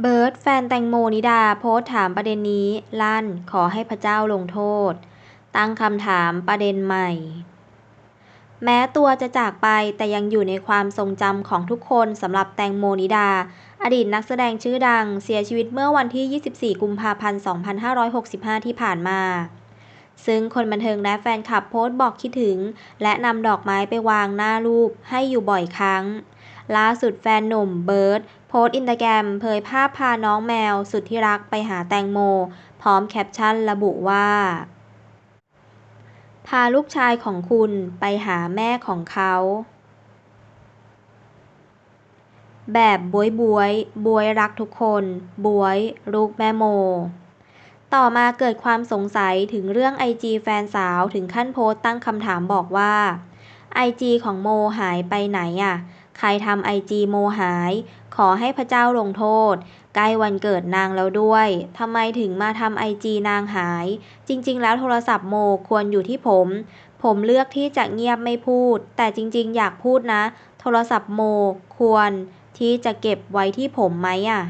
เบิร์ดแฟนแตงโมนิดาโพสต์ถามประเด็นนี้ ลั่นขอให้พระเจ้าลงโทษ ตั้งคำถามประเด็นใหม่ แม้ตัวจะจากไปแต่ยังอยู่ในความทรงจำของทุกคนสำหรับแตงโมนิดา อดีตนักแสดงชื่อดัง เสียชีวิตเมื่อวันที่ 24 กุมภาพันธ์ 2565 ที่ผ่านมา ซึ่งคนบันเทิงและแฟนคลับโพสต์บอกคิดถึง และนำดอกไม้ไปวางหน้ารูปให้อยู่บ่อยครั้งล่าสุดแฟนหนุ่มเบิร์ด พสต์อินสตาแกรมเผยภาพพาน้องแมวสุดที่รักไปหาแตงโม พร้อมแคปชั่นระบุว่า พาลูกชายของคุณไปหาแม่ของเขา แบบบวยบวยบวยรักทุกคน บวยลูกแม่โม ต่อมาเกิดความสงสัยถึงเรื่องไอจีแฟนสาวถึงขั้นโพสต์ตั้งคำถามบอกว่าไอจีของโมหายไปไหนอะ ใครทำไอจีโมหาย ขอให้พระเจ้าลงโทษ ใกล้วันเกิดนางแล้วด้วยทำไมถึงมาทำไอจีนางหาย จริง ๆ แล้วโทรศัพท์โมควรอยู่ที่ผม ผมเลือกที่จะเงียบไม่พูด แต่จริง ๆ อยากพูดนะ โทรศัพท์โมควรที่จะเก็บไว้ที่ผมไหมอะ